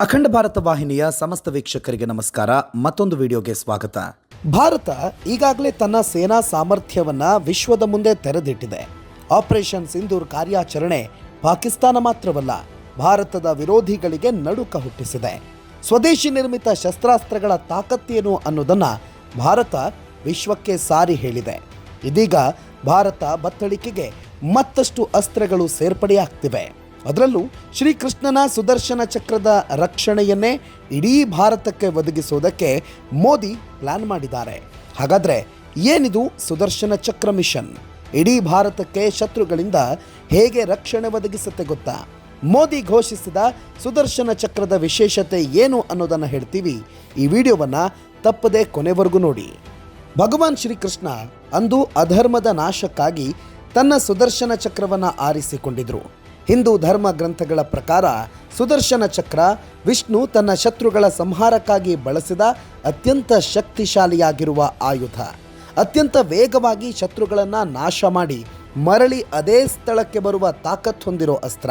ಅಖಂಡ ಭಾರತ ವಾಹಿನಿಯ ಸಮಸ್ತ ವೀಕ್ಷಕರಿಗೆ ನಮಸ್ಕಾರ. ಮತ್ತೊಂದು ವಿಡಿಯೋಗೆ ಸ್ವಾಗತ. ಭಾರತ ಈಗಾಗಲೇ ತನ್ನ ಸೇನಾ ಸಾಮರ್ಥ್ಯವನ್ನ ವಿಶ್ವದ ಮುಂದೆ ತೆರೆದಿಟ್ಟಿದೆ. ಆಪರೇಷನ್ ಸಿಂಧೂರ್ ಕಾರ್ಯಾಚರಣೆ ಪಾಕಿಸ್ತಾನ ಮಾತ್ರವಲ್ಲ, ಭಾರತದ ವಿರೋಧಿಗಳಿಗೆ ನಡುಕ ಹುಟ್ಟಿಸಿದೆ. ಸ್ವದೇಶಿ ನಿರ್ಮಿತ ಶಸ್ತ್ರಾಸ್ತ್ರಗಳ ತಾಕತ್ತೇನು ಅನ್ನೋದನ್ನ ಭಾರತ ವಿಶ್ವಕ್ಕೆ ಸಾರಿ ಹೇಳಿದೆ. ಇದೀಗ ಭಾರತ ಬತ್ತಳಿಕೆಗೆ ಮತ್ತಷ್ಟು ಅಸ್ತ್ರಗಳು ಸೇರ್ಪಡೆಯಾಗ್ತಿವೆ. ಅದರಲ್ಲೂ ಶ್ರೀಕೃಷ್ಣನ ಸುದರ್ಶನ ಚಕ್ರದ ರಕ್ಷಣೆಯನ್ನೇ ಇಡೀ ಭಾರತಕ್ಕೆ ಒದಗಿಸುವುದಕ್ಕೆ ಮೋದಿ ಪ್ಲಾನ್ ಮಾಡಿದ್ದಾರೆ. ಹಾಗಾದ್ರೆ ಏನಿದು ಸುದರ್ಶನ ಚಕ್ರ ಮಿಷನ್? ಇಡೀ ಭಾರತಕ್ಕೆ ಶತ್ರುಗಳಿಂದ ಹೇಗೆ ರಕ್ಷಣೆ ಒದಗಿಸುತ್ತೆ ಗೊತ್ತಾ? ಮೋದಿ ಘೋಷಿಸಿದ ಸುದರ್ಶನ ಚಕ್ರದ ವಿಶೇಷತೆ ಏನು ಅನ್ನೋದನ್ನು ಹೇಳ್ತೀವಿ ಈ ವಿಡಿಯೋವನ್ನು ತಪ್ಪದೆ ಕೊನೆವರೆಗೂ ನೋಡಿ. ಭಗವಾನ್ ಶ್ರೀಕೃಷ್ಣ ಅಂದು ಅಧರ್ಮದ ನಾಶಕ್ಕಾಗಿ ತನ್ನ ಸುದರ್ಶನ ಚಕ್ರವನ್ನು ಆರಿಸಿಕೊಂಡಿದ್ರು. ಹಿಂದೂ ಧರ್ಮ ಗ್ರಂಥಗಳ ಪ್ರಕಾರ ಸುದರ್ಶನ ಚಕ್ರ ವಿಷ್ಣು ತನ್ನ ಶತ್ರುಗಳ ಸಂಹಾರಕ್ಕಾಗಿ ಬಳಸಿದ ಅತ್ಯಂತ ಶಕ್ತಿಶಾಲಿಯಾಗಿರುವ ಆಯುಧ. ಅತ್ಯಂತ ವೇಗವಾಗಿ ಶತ್ರುಗಳನ್ನು ನಾಶ ಮಾಡಿ ಮರಳಿ ಅದೇ ಸ್ಥಳಕ್ಕೆ ಬರುವ ತಾಕತ್ ಹೊಂದಿರೋ ಅಸ್ತ್ರ.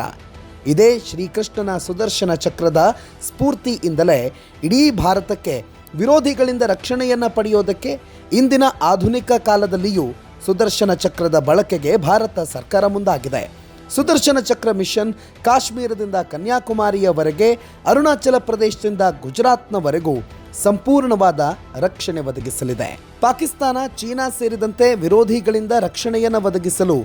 ಇದೇ ಶ್ರೀಕೃಷ್ಣನ ಸುದರ್ಶನ ಚಕ್ರದ ಸ್ಫೂರ್ತಿಯಿಂದಲೇ ಇಡೀ ಭಾರತಕ್ಕೆ ವಿರೋಧಿಗಳಿಂದ ರಕ್ಷಣೆಯನ್ನು ಪಡೆಯೋದಕ್ಕೆ ಇಂದಿನ ಆಧುನಿಕ ಕಾಲದಲ್ಲಿಯೂ ಸುದರ್ಶನ ಚಕ್ರದ ಬಳಕೆಗೆ ಭಾರತ ಸರ್ಕಾರ ಮುಂದಾಗಿದೆ. ಸುದರ್ಶನ ಚಕ್ರ ಮಿಷನ್ ಕಾಶ್ಮೀರದಿಂದ ಕನ್ಯಾಕುಮಾರಿಯವರೆಗೆ ಅರುಣಾಚಲ ಪ್ರದೇಶದಿಂದ ಗುಜರಾತ್ನವರೆಗೂ ಸಂಪೂರ್ಣವಾದ ರಕ್ಷಣೆ ಒದಗಿಸಲಿದೆ. ಪಾಕಿಸ್ತಾನ, ಚೀನಾ ಸೇರಿದಂತೆ ವಿರೋಧಿಗಳಿಂದ ರಕ್ಷಣೆಯನ್ನು ಒದಗಿಸಲು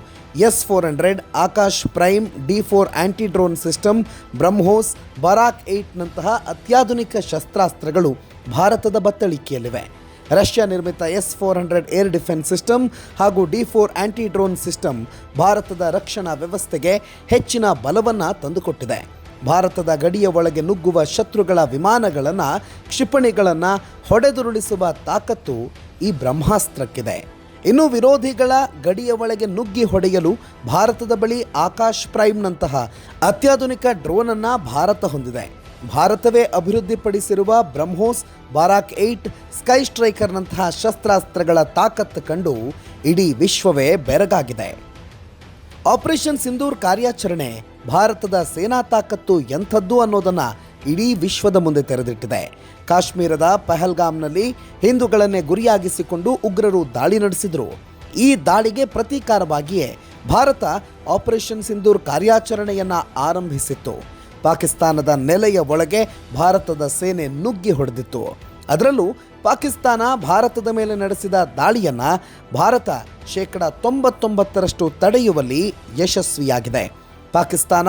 S four hundred, Akash prime, D four anti drone system, BrahMos, Barak ಏಟ್ನಂತಹ ಅತ್ಯಾಧುನಿಕ ಶಸ್ತ್ರಾಸ್ತ್ರಗಳು ಭಾರತದ ಬತ್ತಳಿಕೆಯಲ್ಲಿವೆ. ರಷ್ಯಾ ನಿರ್ಮಿತ S four hundred air defence system ಹಾಗೂ D four anti drone system ಭಾರತದ ರಕ್ಷಣಾ ವ್ಯವಸ್ಥೆಗೆ ಹೆಚ್ಚಿನ ಬಲವನ್ನು ತಂದುಕೊಟ್ಟಿದೆ. ಭಾರತದ ಗಡಿಯ ಒಳಗೆ ನುಗ್ಗುವ ಶತ್ರುಗಳ ವಿಮಾನಗಳನ್ನು, ಕ್ಷಿಪಣಿಗಳನ್ನು ಹೊಡೆದುರುಳಿಸುವ ತಾಕತ್ತು ಈ ಬ್ರಹ್ಮಾಸ್ತ್ರಕ್ಕಿದೆ. ಇನ್ನು ವಿರೋಧಿಗಳ ಗಡಿಯ ಒಳಗೆ ನುಗ್ಗಿ ಹೊಡೆಯಲು ಭಾರತದ ಬಳಿ ಆಕಾಶ್ ಪ್ರೈಮ್ನಂತಹ ಅತ್ಯಾಧುನಿಕ ಡ್ರೋನನ್ನು ಭಾರತ ಹೊಂದಿದೆ. ಭಾರತವೇ ಅಭಿವೃದ್ಧಿಪಡಿಸಿರುವ ಬ್ರಹ್ಮೋಸ್, ಬಾರಾಕ್ ಏಟ್ ಸ್ಕೈ ಸ್ಟ್ರೈಕರ್ನಂತಹ ಶಸ್ತ್ರಾಸ್ತ್ರಗಳ ತಾಕತ್ತು ಕಂಡು ಇಡೀ ವಿಶ್ವವೇ ಬೆರಗಾಗಿದೆ. ಆಪರೇಷನ್ ಸಿಂಧೂರ್ ಕಾರ್ಯಾಚರಣೆ ಭಾರತದ ಸೇನಾ ತಾಕತ್ತು ಎಂಥದ್ದು ಅನ್ನೋದನ್ನು ಇಡೀ ವಿಶ್ವದ ಮುಂದೆ ತೆರೆದಿಟ್ಟಿದೆ. ಕಾಶ್ಮೀರದ ಪಹಲ್ಗಾಮ್ನಲ್ಲಿ ಹಿಂದೂಗಳನ್ನೇ ಗುರಿಯಾಗಿಸಿಕೊಂಡು ಉಗ್ರರು ದಾಳಿ ನಡೆಸಿದರು. ಈ ದಾಳಿಗೆ ಪ್ರತೀಕಾರವಾಗಿಯೇ ಭಾರತ ಆಪರೇಷನ್ ಸಿಂಧೂರ್ ಕಾರ್ಯಾಚರಣೆಯನ್ನ ಆರಂಭಿಸಿತ್ತು. ಪಾಕಿಸ್ತಾನದ ನೆಲೆಯ ಒಳಗೆ ಭಾರತದ ಸೇನೆ ನುಗ್ಗಿ ಹೊಡೆದಿತ್ತು. ಅದರಲ್ಲೂ ಪಾಕಿಸ್ತಾನ ಭಾರತದ ಮೇಲೆ ನಡೆಸಿದ ದಾಳಿಯನ್ನ ಭಾರತ ಶೇಕಡ ತೊಂಬತ್ತೊಂಬತ್ತರಷ್ಟು ತಡೆಯುವಲ್ಲಿ ಯಶಸ್ವಿಯಾಗಿದೆ. ಪಾಕಿಸ್ತಾನ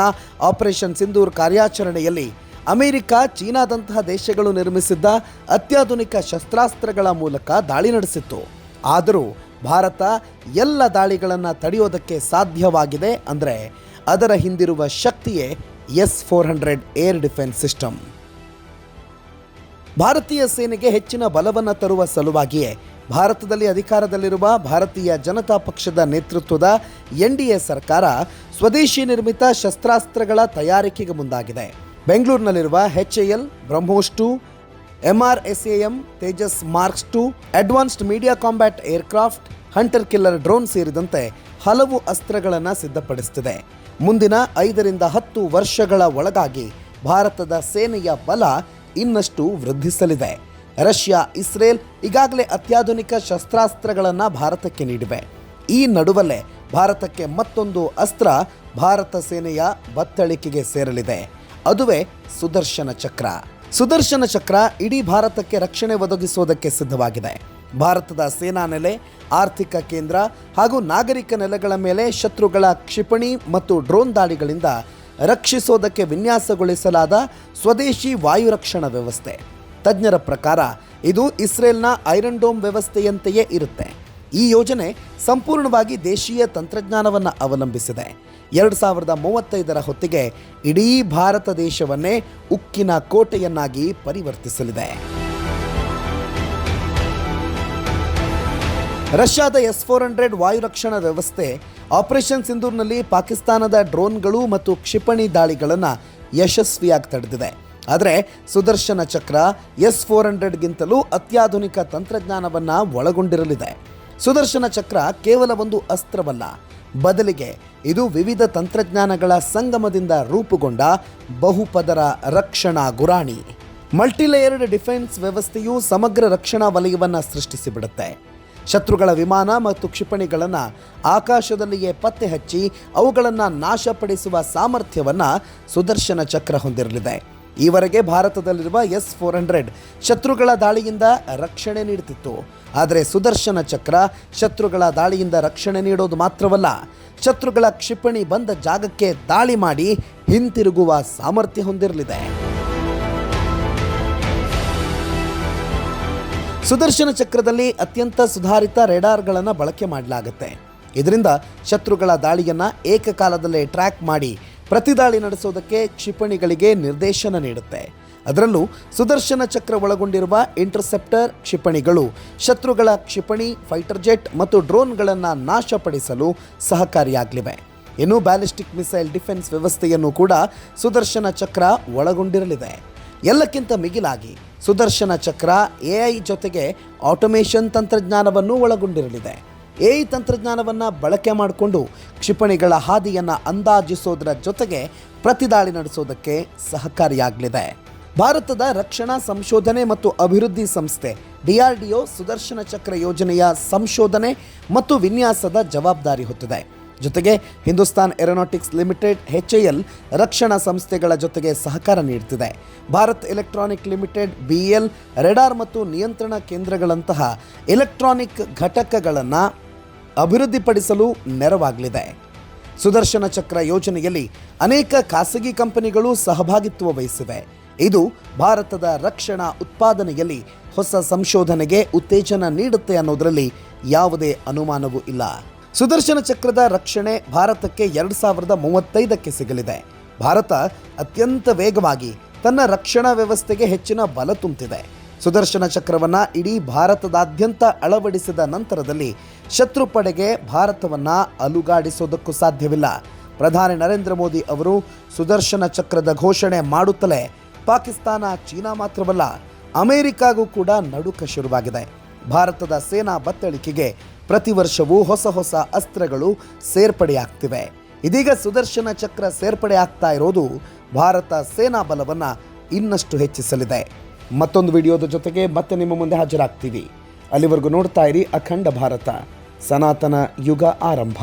ಆಪರೇಷನ್ ಸಿಂಧೂರ್ ಕಾರ್ಯಾಚರಣೆಯಲ್ಲಿ ಅಮೆರಿಕ, ಚೀನಾದಂತಹ ದೇಶಗಳು ನಿರ್ಮಿಸಿದ್ದ ಅತ್ಯಾಧುನಿಕ ಶಸ್ತ್ರಾಸ್ತ್ರಗಳ ಮೂಲಕ ದಾಳಿ ನಡೆಸಿತ್ತು. ಆದರೂ ಭಾರತ ಎಲ್ಲ ದಾಳಿಗಳನ್ನು ತಡೆಯೋದಕ್ಕೆ ಸಾಧ್ಯವಾಗಿದೆ ಅಂದರೆ ಅದರ ಹಿಂದಿರುವ ಶಕ್ತಿಯೇ S four hundred air defence system. ಭಾರತೀಯ ಸೇನೆಗೆ ಹೆಚ್ಚಿನ ಬಲವನ್ನು ತರುವ ಸಲುವಾಗಿಯೇ ಭಾರತದಲ್ಲಿ ಅಧಿಕಾರದಲ್ಲಿರುವ ಭಾರತೀಯ ಜನತಾ ಪಕ್ಷದ ನೇತೃತ್ವದ ಎನ್ ಸರ್ಕಾರ ಸ್ವದೇಶಿ ನಿರ್ಮಿತ ಶಸ್ತ್ರಾಸ್ತ್ರಗಳ ತಯಾರಿಕೆಗೆ ಮುಂದಾಗಿದೆ. ಬೆಂಗಳೂರಿನಲ್ಲಿರುವ H A L, BrahMos two, M Tejas marks two, advanced media combat aircraft, hunter killer drone ಸೇರಿದಂತೆ ಹಲವು ಅಸ್ತ್ರಗಳನ್ನು ಸಿದ್ಧಪಡಿಸುತ್ತಿದೆ ಮುಂದಿನ ಐದರಿಂದ ಹತ್ತು ವರ್ಷಗಳ ಒಳಗಾಗಿ ಭಾರತದ ಸೇನೆಯ ಬಲ ಇನ್ನಷ್ಟು ವೃದ್ಧಿಸಲಿದೆ. ರಷ್ಯಾ, ಇಸ್ರೇಲ್ ಈಗಾಗಲೇ ಅತ್ಯಾಧುನಿಕ ಶಸ್ತ್ರಾಸ್ತ್ರಗಳನ್ನು ಭಾರತಕ್ಕೆ ನೀಡಿವೆ. ಈ ನಡುವಲ್ಲೇ ಭಾರತಕ್ಕೆ ಮತ್ತೊಂದು ಅಸ್ತ್ರ ಭಾರತ ಸೇನೆಯ ಬತ್ತಳಿಕೆಗೆ ಸೇರಲಿದೆ. ಅದುವೇ ಸುದರ್ಶನ ಚಕ್ರ. ಸುದರ್ಶನ ಚಕ್ರ ಇಡೀ ಭಾರತಕ್ಕೆ ರಕ್ಷಣೆ ಒದಗಿಸುವುದಕ್ಕೆ ಸಿದ್ಧವಾಗಿದೆ. ಭಾರತದ ಸೇನಾ ನೆಲೆ, ಆರ್ಥಿಕ ಕೇಂದ್ರ ಹಾಗೂ ನಾಗರಿಕ ನೆಲೆಗಳ ಮೇಲೆ ಶತ್ರುಗಳ ಕ್ಷಿಪಣಿ ಮತ್ತು ಡ್ರೋನ್ ದಾಳಿಗಳಿಂದ ರಕ್ಷಿಸೋದಕ್ಕೆ ವಿನ್ಯಾಸಗೊಳಿಸಲಾದ ಸ್ವದೇಶಿ ವಾಯು ರಕ್ಷಣಾ ವ್ಯವಸ್ಥೆ. ತಜ್ಞರ ಪ್ರಕಾರ, ಇದು ಇಸ್ರೇಲ್ನ ಐರನ್ ಡೋಮ್ ವ್ಯವಸ್ಥೆಯಂತೆಯೇ ಇರುತ್ತೆ. ಈ ಯೋಜನೆ ಸಂಪೂರ್ಣವಾಗಿ ದೇಶೀಯ ತಂತ್ರಜ್ಞಾನವನ್ನು ಅವಲಂಬಿಸಿದೆ. ಎರಡು ಸಾವಿರದ ಮೂವತ್ತೈದರ ಹೊತ್ತಿಗೆ ಇಡೀ ಭಾರತ ದೇಶವನ್ನೇ ಉಕ್ಕಿನ ಕೋಟೆಯನ್ನಾಗಿ ಪರಿವರ್ತಿಸಲಿದೆ. ರಷ್ಯಾದ ಎಸ್ ಫೋರ್ ಹಂಡ್ರೆಡ್ ವಾಯು ರಕ್ಷಣಾ ವ್ಯವಸ್ಥೆ, ಆಪರೇಷನ್ ಸಿಂಧೂರ್ನಲ್ಲಿ ಪಾಕಿಸ್ತಾನದ ಡ್ರೋನ್ಗಳು ಮತ್ತು ಕ್ಷಿಪಣಿ ದಾಳಿಗಳನ್ನು ಯಶಸ್ವಿಯಾಗಿ ತಡೆದಿದೆ. ಆದರೆ ಸುದರ್ಶನ ಚಕ್ರ ಎಸ್ ಫೋರ್ ಹಂಡ್ರೆಡ್ಗಿಂತಲೂ ಅತ್ಯಾಧುನಿಕ ತಂತ್ರಜ್ಞಾನವನ್ನು ಒಳಗೊಂಡಿರಲಿದೆ. ಸುದರ್ಶನ ಚಕ್ರ ಕೇವಲ ಒಂದು ಅಸ್ತ್ರವಲ್ಲ, ಬದಲಿಗೆ ಇದು ವಿವಿಧ ತಂತ್ರಜ್ಞಾನಗಳ ಸಂಗಮದಿಂದ ರೂಪುಗೊಂಡ ಬಹುಪದರ ರಕ್ಷಣಾ ಗುರಾಣಿ. ಮಲ್ಟಿಲೇಯರ್ಡ್ ಡಿಫೆನ್ಸ್ ವ್ಯವಸ್ಥೆಯು ಸಮಗ್ರ ರಕ್ಷಣಾ ವಲಯವನ್ನು ಸೃಷ್ಟಿಸಿಬಿಡುತ್ತೆ. ಶತ್ರುಗಳ ವಿಮಾನ ಮತ್ತು ಕ್ಷಿಪಣಿಗಳನ್ನು ಆಕಾಶದಲ್ಲಿಯೇ ಪತ್ತೆ ಹಚ್ಚಿ ಅವುಗಳನ್ನು ನಾಶಪಡಿಸುವ ಸಾಮರ್ಥ್ಯವನ್ನು ಸುದರ್ಶನ ಚಕ್ರ ಹೊಂದಿರಲಿದೆ. ಈವರೆಗೆ ಭಾರತದಲ್ಲಿರುವ ಎಸ್ ಫೋರ್ ಹಂಡ್ರೆಡ್ ಶತ್ರುಗಳ ದಾಳಿಯಿಂದ ರಕ್ಷಣೆ ನೀಡುತ್ತಿತ್ತು. ಆದರೆ ಸುದರ್ಶನ ಚಕ್ರ ಶತ್ರುಗಳ ದಾಳಿಯಿಂದ ರಕ್ಷಣೆ ನೀಡೋದು ಮಾತ್ರವಲ್ಲ, ಶತ್ರುಗಳ ಕ್ಷಿಪಣಿ ಬಂದ ಜಾಗಕ್ಕೆ ದಾಳಿ ಮಾಡಿ ಹಿಂತಿರುಗುವ ಸಾಮರ್ಥ್ಯ ಹೊಂದಿರಲಿದೆ. ಸುದರ್ಶನ ಚಕ್ರದಲ್ಲಿ ಅತ್ಯಂತ ಸುಧಾರಿತ ರೆಡಾರ್ಗಳನ್ನು ಬಳಕೆ ಮಾಡಲಾಗುತ್ತೆ. ಇದರಿಂದ ಶತ್ರುಗಳ ದಾಳಿಯನ್ನು ಏಕಕಾಲದಲ್ಲೇ ಟ್ರ್ಯಾಕ್ ಮಾಡಿ ಪ್ರತಿದಾಳಿ ನಡೆಸೋದಕ್ಕೆ ಕ್ಷಿಪಣಿಗಳಿಗೆ ನಿರ್ದೇಶನ ನೀಡುತ್ತೆ. ಅದರಲ್ಲೂ ಸುದರ್ಶನ ಚಕ್ರ ಒಳಗೊಂಡಿರುವ ಇಂಟರ್ಸೆಪ್ಟರ್ ಕ್ಷಿಪಣಿಗಳು ಶತ್ರುಗಳ ಕ್ಷಿಪಣಿ, ಫೈಟರ್ ಜೆಟ್ ಮತ್ತು ಡ್ರೋನ್ಗಳನ್ನು ನಾಶಪಡಿಸಲು ಸಹಕಾರಿಯಾಗಲಿವೆ. ಇನ್ನು ಬ್ಯಾಲಿಸ್ಟಿಕ್ ಮಿಸೈಲ್ ಡಿಫೆನ್ಸ್ ವ್ಯವಸ್ಥೆಯನ್ನು ಕೂಡ ಸುದರ್ಶನ ಚಕ್ರ ಒಳಗೊಂಡಿರಲಿದೆ. ಎಲ್ಲಕ್ಕಿಂತ ಮಿಗಿಲಾಗಿ ಸುದರ್ಶನ ಚಕ್ರ ಎಐ ಜೊತೆಗೆ ಆಟೋಮೇಷನ್ ತಂತ್ರಜ್ಞಾನವನ್ನು ಒಳಗೊಂಡಿರಲಿದೆ. ಎ ಐ ತಂತ್ರಜ್ಞಾನವನ್ನು ಬಳಕೆ ಮಾಡಿಕೊಂಡು ಕ್ಷಿಪಣಿಗಳ ಹಾದಿಯನ್ನು ಅಂದಾಜಿಸೋದರ ಜೊತೆಗೆ ಪ್ರತಿದಾಳಿ ನಡೆಸೋದಕ್ಕೆ ಸಹಕಾರಿಯಾಗಲಿದೆ. ಭಾರತದ ರಕ್ಷಣಾ ಸಂಶೋಧನೆ ಮತ್ತು ಅಭಿವೃದ್ಧಿ ಸಂಸ್ಥೆ ಡಿಆರ್ಡಿಒ ಸುದರ್ಶನ ಚಕ್ರ ಯೋಜನೆಯ ಸಂಶೋಧನೆ ಮತ್ತು ವಿನ್ಯಾಸದ ಜವಾಬ್ದಾರಿ ಹೊತ್ತಿದೆ. ಜೊತೆಗೆ ಹಿಂದೂಸ್ತಾನ್ ಏರೋನಾಟಿಕ್ಸ್ ಲಿಮಿಟೆಡ್ ಎಲ್ ರಕ್ಷಣಾ ಸಂಸ್ಥೆಗಳ ಜೊತೆಗೆ ಸಹಕಾರ ನೀಡುತ್ತಿದೆ Bharat electronic limited BL radar ಮತ್ತು ನಿಯಂತ್ರಣ ಕೇಂದ್ರಗಳಂತಹ ಎಲೆಕ್ಟ್ರಾನಿಕ್ ಘಟಕಗಳನ್ನು ಅಭಿವೃದ್ಧಿಪಡಿಸಲು ನೆರವಾಗಲಿದೆ. ಸುದರ್ಶನ ಚಕ್ರ ಯೋಜನೆಯಲ್ಲಿ ಅನೇಕ ಖಾಸಗಿ ಕಂಪನಿಗಳು ಸಹಭಾಗಿತ್ವ ವಹಿಸಿವೆ. ಇದು ಭಾರತದ ರಕ್ಷಣಾ ಉತ್ಪಾದನೆಯಲ್ಲಿ ಹೊಸ ಸಂಶೋಧನೆಗೆ ಉತ್ತೇಜನ ನೀಡುತ್ತೆ ಅನ್ನೋದರಲ್ಲಿ ಯಾವುದೇ ಅನುಮಾನವೂ ಇಲ್ಲ. ಸುದರ್ಶನ ಚಕ್ರದ ರಕ್ಷಣೆ ಭಾರತಕ್ಕೆ ಎರಡು ಸಾವಿರದ ಮೂವತ್ತೈದಕ್ಕೆ ಸಿಗಲಿದೆ. ಭಾರತ ಅತ್ಯಂತ ವೇಗವಾಗಿ ತನ್ನ ರಕ್ಷಣಾ ವ್ಯವಸ್ಥೆಗೆ ಹೆಚ್ಚಿನ ಬಲ ತುಂಬುತ್ತಿದೆ ಸುದರ್ಶನ ಚಕ್ರವನ್ನು ಇಡೀ ಭಾರತದಾದ್ಯಂತ ಅಳವಡಿಸಿದ ನಂತರದಲ್ಲಿ ಶತ್ರು ಪಡೆಗೆ ಭಾರತವನ್ನು ಅಲುಗಾಡಿಸೋದಕ್ಕೂ ಸಾಧ್ಯವಿಲ್ಲ. ಪ್ರಧಾನಿ ನರೇಂದ್ರ ಮೋದಿ ಅವರು ಸುದರ್ಶನ ಚಕ್ರದ ಘೋಷಣೆ ಮಾಡುತ್ತಲೇ ಪಾಕಿಸ್ತಾನ ಚೀನಾ ಮಾತ್ರವಲ್ಲ, ಅಮೆರಿಕಾಗೂ ಕೂಡ ನಡುಕ ಶುರುವಾಗಿದೆ. ಭಾರತದ ಸೇನಾ ಬತ್ತಳಿಕೆಗೆ ಪ್ರತಿ ವರ್ಷವೂ ಹೊಸ ಹೊಸ ಅಸ್ತ್ರಗಳು ಸೇರ್ಪಡೆಯಾಗ್ತಿವೆ. ಇದೀಗ ಸುದರ್ಶನ ಚಕ್ರ ಸೇರ್ಪಡೆ ಆಗ್ತಾ ಇರೋದು ಭಾರತ ಸೇನಾ ಬಲವನ್ನು ಇನ್ನಷ್ಟು ಹೆಚ್ಚಿಸಲಿದೆ. ಮತ್ತೊಂದು ವಿಡಿಯೋದ ಜೊತೆಗೆ ಮತ್ತೆ ನಿಮ್ಮ ಮುಂದೆ ಹಾಜರಾಗ್ತೀವಿ. ಅಲ್ಲಿವರೆಗೂ ನೋಡ್ತಾ ಇರಿ ಅಖಂಡ ಭಾರತ. ಸನಾತನ ಯುಗ ಆರಂಭ.